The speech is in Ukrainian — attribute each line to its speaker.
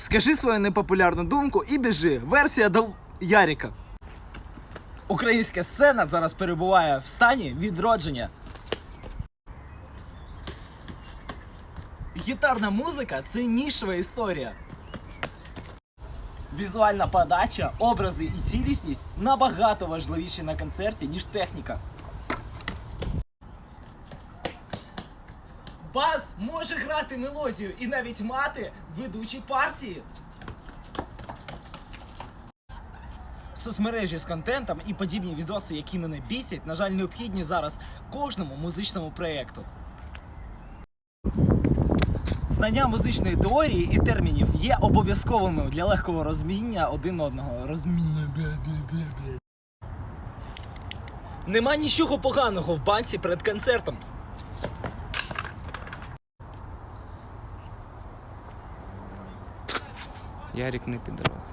Speaker 1: Скажи свою непопулярну думку і біжи. Версія до Яріка. Українська сцена зараз перебуває в стані відродження. Гітарна музика це нішова історія. Візуальна подача, образи і цілісність набагато важливіші на концерті, ніж техніка. Бас може грати мелодію і навіть мати ведучі партії. Соцмережі з контентом і подібні відоси, які мене бісять, на жаль, необхідні зараз кожному музичному проєкту. Знання музичної теорії і термінів є обов'язковими для легкого розуміння один одного. Бля-бля-бля-бля. Нема нічого поганого в банці перед концертом.
Speaker 2: Ярик не підрос.